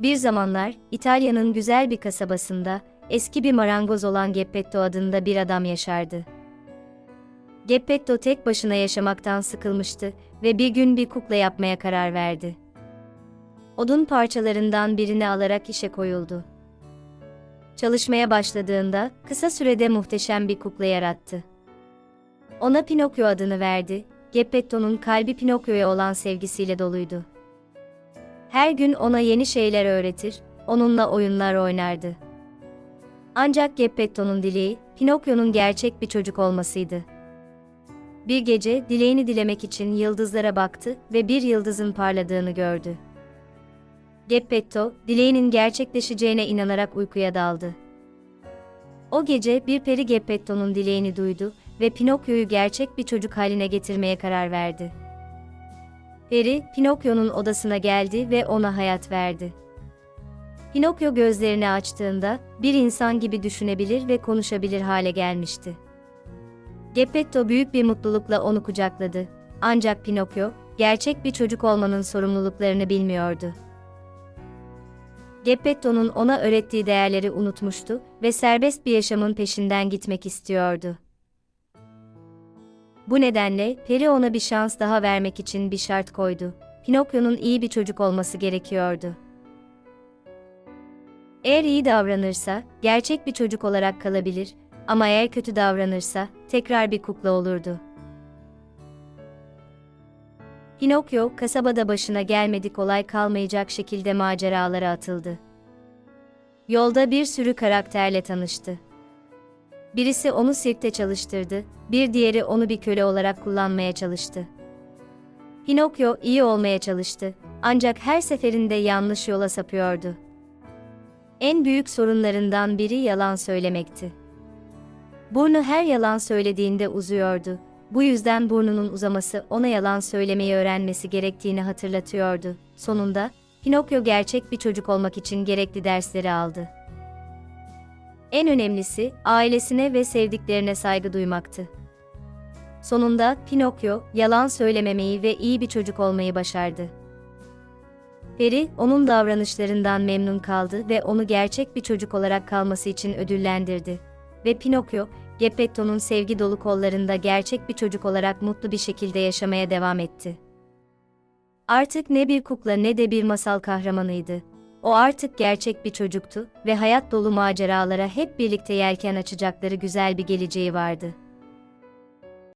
Bir zamanlar İtalya'nın güzel bir kasabasında eski bir marangoz olan Geppetto adında bir adam yaşardı. Geppetto tek başına yaşamaktan sıkılmıştı ve bir gün bir kukla yapmaya karar verdi. Odun parçalarından birini alarak işe koyuldu. Çalışmaya başladığında kısa sürede muhteşem bir kukla yarattı. Ona Pinokyo adını verdi. Geppetto'nun kalbi Pinokyo'ya olan sevgisiyle doluydu. Her gün ona yeni şeyler öğretir, onunla oyunlar oynardı. Ancak Geppetto'nun dileği, Pinokyo'nun gerçek bir çocuk olmasıydı. Bir gece dileğini dilemek için yıldızlara baktı ve bir yıldızın parladığını gördü. Geppetto, dileğinin gerçekleşeceğine inanarak uykuya daldı. O gece bir peri Geppetto'nun dileğini duydu ve Pinokyo'yu gerçek bir çocuk haline getirmeye karar verdi. Peri, Pinokyo'nun odasına geldi ve ona hayat verdi. Pinokyo gözlerini açtığında bir insan gibi düşünebilir ve konuşabilir hale gelmişti. Geppetto büyük bir mutlulukla onu kucakladı. Ancak Pinokyo, gerçek bir çocuk olmanın sorumluluklarını bilmiyordu. Geppetto'nun ona öğrettiği değerleri unutmuştu ve serbest bir yaşamın peşinden gitmek istiyordu. Bu nedenle peri ona bir şans daha vermek için bir şart koydu. Pinokyo'nun iyi bir çocuk olması gerekiyordu. Eğer iyi davranırsa gerçek bir çocuk olarak kalabilir ama eğer kötü davranırsa tekrar bir kukla olurdu. Pinokyo kasabada başına gelmedik kolay kalmayacak şekilde maceralara atıldı. Yolda bir sürü karakterle tanıştı. Birisi onu sirkte çalıştırdı, bir diğeri onu bir köle olarak kullanmaya çalıştı. Pinokyo iyi olmaya çalıştı, ancak her seferinde yanlış yola sapıyordu. En büyük sorunlarından biri yalan söylemekti. Burnu her yalan söylediğinde uzuyordu. Bu yüzden burnunun uzaması ona yalan söylemeyi öğrenmesi gerektiğini hatırlatıyordu. Sonunda, Pinokyo gerçek bir çocuk olmak için gerekli dersleri aldı. En önemlisi, ailesine ve sevdiklerine saygı duymaktı. Sonunda, Pinokyo, yalan söylememeyi ve iyi bir çocuk olmayı başardı. Peri, onun davranışlarından memnun kaldı ve onu gerçek bir çocuk olarak kalması için ödüllendirdi. Ve Pinokyo, Geppetto'nun sevgi dolu kollarında gerçek bir çocuk olarak mutlu bir şekilde yaşamaya devam etti. Artık ne bir kukla ne de bir masal kahramanıydı. O artık gerçek bir çocuktu ve hayat dolu maceralara hep birlikte yelken açacakları güzel bir geleceği vardı.